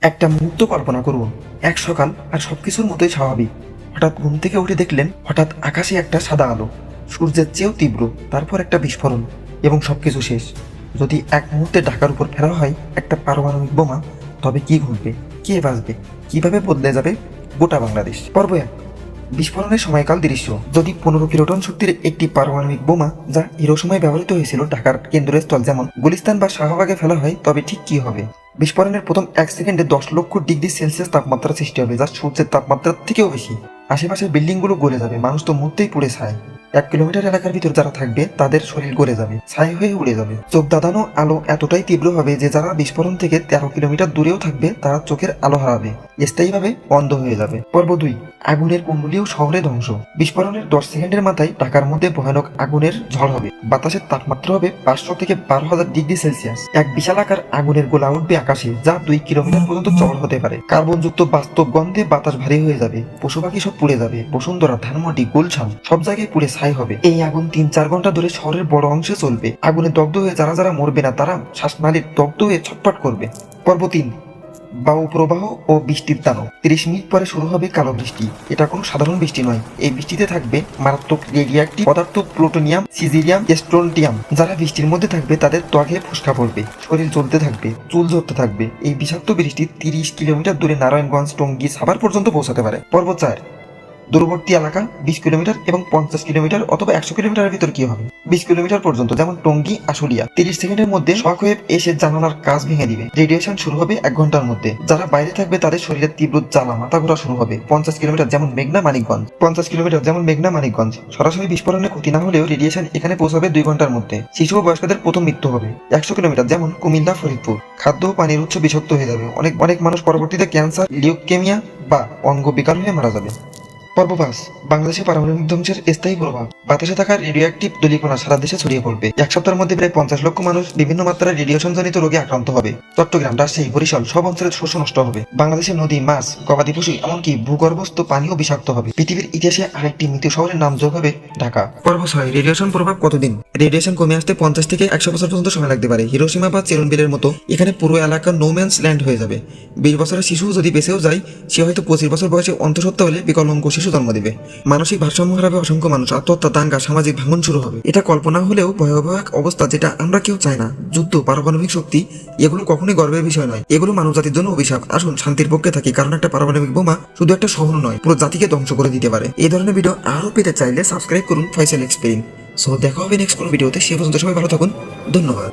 একটা মুহূর্ত কল্পনা করুন। এক সকাল আর সবকিছুর মতোই স্বাভাবিক। হঠাৎ ঘুম থেকে উঠে দেখলেন, হঠাৎ আকাশে একটা সাদা আলো, সূর্যের চেয়েও তীব্র, তারপর একটা বিস্ফোরণ, এবং সবকিছু শেষ। যদি এক মুহূর্তে ঢাকার উপর ফেরা হয় একটা পারমাণবিক বোমা, তবে কি ঘটবে? কে বাঁচবে? কীভাবে বদলে যাবে? গোটা বাংলাদেশ। পর্ব এক। বিস্ফোরণের সময়কাল দৃশ্য। যদি পনেরো কিলোটন শক্তির একটি পারমাণবিক বোমা, যা হিরো সময় ব্যবহৃত হয়েছিল ঢাকার কেন্দ্রস্থল, যেমন গুলিস্তান বা শাহবাগে ফেলা হয়, তবে ঠিক কি হবে? বিস্ফোরণের প্রথম এক সেকেন্ডে দশ লক্ষ ডিগ্রি সেলসিয়াস তাপমাত্রা সৃষ্টি হবে, যা সূর্যের তাপমাত্রার থেকেও বেশি। আশেপাশের বিল্ডিংগুলো গলে যাবে, মানুষ তো মুহূর্তেই পড়ে ছায়। এক কিলোমিটার এলাকার ভিতর যারা থাকবে, তাদের শরীর গলে যাবে, ছাই হয়ে উড়ে যাবে। চোখ দাদানো আলো এতটাই তীব্র হবে যে যারা বিস্ফোরণ থেকে তেরো কিলোমিটার দূরেও থাকবে, তারা চোখের আলো হারাবে, স্থায়ীভাবে অন্ধ হয়ে যাবে। পর্ব দুই, আগুনের কুণ্ডলীও শহরে ধ্বংস। বিস্ফোরণের দশ সেকেন্ডের মাথায় ঢাকার মধ্যে ভয়ানক আগুনের ঝড় হবে। বাতাসের তাপমাত্রা হবে পাঁচশো থেকে বারো হাজার ডিগ্রি সেলসিয়াস। এক বিশাল আকার আগুনের গোলা উঠবে আকাশে, যা দুই কিলোমিটার পর্যন্ত চড় হতে পারে। কার্বনযুক্ত বাস্তব গন্ধে বাতাস ভারী হয়ে যাবে পশু পাখি সব পুড়ে যাবে। বসুন্ধরা ধানমাটি গুলশান সব জায়গায় পুড়ে ছাই হবে। এই আগুন তিন চার ঘণ্টা ধরে শহরের বড় অংশে চলবে। আগুনে দগ্ধ হয়ে যারা যারা মরবে না, তারা শ্বাসনালীর দগ্ধ হয়ে ছটফট করবে। পর্ব তিন, বায়ু প্রবাহ ও বৃষ্টির দানব। তিরিশ মিনিট পরে শুরু হবে কালো বৃষ্টি। এটা কোনো সাধারণ বৃষ্টি নয়। এই বৃষ্টিতে থাকবে মারাত্মক রেডিয়াক্টিভ পদার্থ, প্লুটোনিয়াম, সিজিরিয়াম স্ট্রোন্টিয়াম যারা বৃষ্টির মধ্যে থাকবে, তাদের ত্বকে ফুসকা পড়বে, শরীর জ্বলতে থাকবে, চুল ঝরতে থাকবে। এই বিষাক্ত বৃষ্টি তিরিশ কিলোমিটার দূরে নারায়ণগঞ্জ, টঙ্গী, সাভার পর্যন্ত পৌঁছাতে পারে। পর্ব চার দূরবর্তী এলাকা বিশ কিলোমিটার এবং পঞ্চাশ কিলোমিটার অথবা একশো কিলোমিটারের ভিতর কি হবে? বিশ কিলোমিটার পর্যন্ত, যেমন টঙ্গী, আশুলিয়া, তিরিশ সেকেন্ডের মধ্যে শক এসে জানালার কাজ ভেঙে দিবে। রেডিয়েশন শুরু হবে এক ঘণ্টার মধ্যে। যারা বাইরে থাকবে, তাদের শরীরে তীব্র জ্বালা, মাথা ঘোরা শুরু হবে। পঞ্চাশ কিলোমিটার যেমন মেঘনা মানিকগঞ্জ। পঞ্চাশ কিলোমিটার যেমন মেঘনা মানিকগঞ্জ। সরাসরি বিস্ফোরণে ক্ষতি না হলেও রেডিয়েশন এখানে পৌঁছাবে দুই ঘণ্টার মধ্যে। শিশু ও বয়স্কদের প্রথম মৃত্যু হবে। একশো কিলোমিটার যেমন কুমিল্লা, ফরিদপুর। খাদ্য ও পানির উৎস বিষাক্ত হয়ে যাবে। অনেক অনেক মানুষ পরবর্তীতে ক্যান্সার লিউকেমিয়া বা অঙ্গ বিকাল হয়ে মারা যাবে। পর্ব পাঁচ বাংলাদেশে পারমাণবিক ধ্বংসের স্থায়ী প্রভাব। বাতাসে থাকা রেডিওঅ্যাক্টিভ দলিকণা সারা দেশে ছড়িয়ে পড়বে। এক সপ্তাহের মধ্যে প্রায় পঞ্চাশ লক্ষ মানুষ বিভিন্ন মাত্রায় রেডিয়েশন জনিত রোগে আক্রান্ত হবে। চট্টগ্রাম, রাজশাহী, বরিশাল সব অঞ্চলের শস্য নষ্ট হবে। বাংলাদেশের নদী, মাছ, গবাদি পশু, এমনকি ভূগর্ভস্থ পানিও বিষাক্ত হবে। পৃথিবীর ইতিহাসে আরেকটি মৃত্যু শহরের নাম যোগ হবে ঢাকা। পর্ব ছয় রেডিয়েশন প্রভাব কতদিন? রেডিয়েশন কমে আসতে পঞ্চাশ থেকে একশো বছর পর্যন্ত সময় লাগতে পারে। হিরোসীমা বা চেরনবিলের মতো। এখানে পুরো এলাকা নোম্যান্স ল্যান্ড হয়ে যাবে। বিশ বছরের শিশু যদি বেঁচেও যায়, সে হয়তো পঁচিশ বছর বয়সে অন্তঃসত্ত্বা হলে বিকলঙ্ক শিশু জন্ম দেবে। মানসিক ভারসাম্য হারাবে অসংখ্য মানুষ। আত্মহত্যা, দাঙ্গা, সামাজিক ভাঙন শুরু হবে। এটা কল্পনা হলেও ভয়াবহ এক অবস্থা যেটা আমরা কেউ চাই না। যুদ্ধ, পারমাণবিক শক্তি, এগুলো কখনোই গর্বের বিষয় নয়। এগুলো মানব জাতির জন্য অভিশাপ। আসুন, শান্তির পক্ষে থাকি, কারণ একটা পারমাণবিক বোমা শুধু একটা শহর নয়, পুরো জাতিকে ধ্বংস করে দিতে পারে। এই ধরনের ভিডিও আরও পেতে চাইলে সাবস্ক্রাইব করুন ফয়সাল এক্সপেরিন সো দেখা হবে নেক্সট কোনো ভিডিওতে সে পর্যন্ত সবাই ভালো থাকুন। ধন্যবাদ।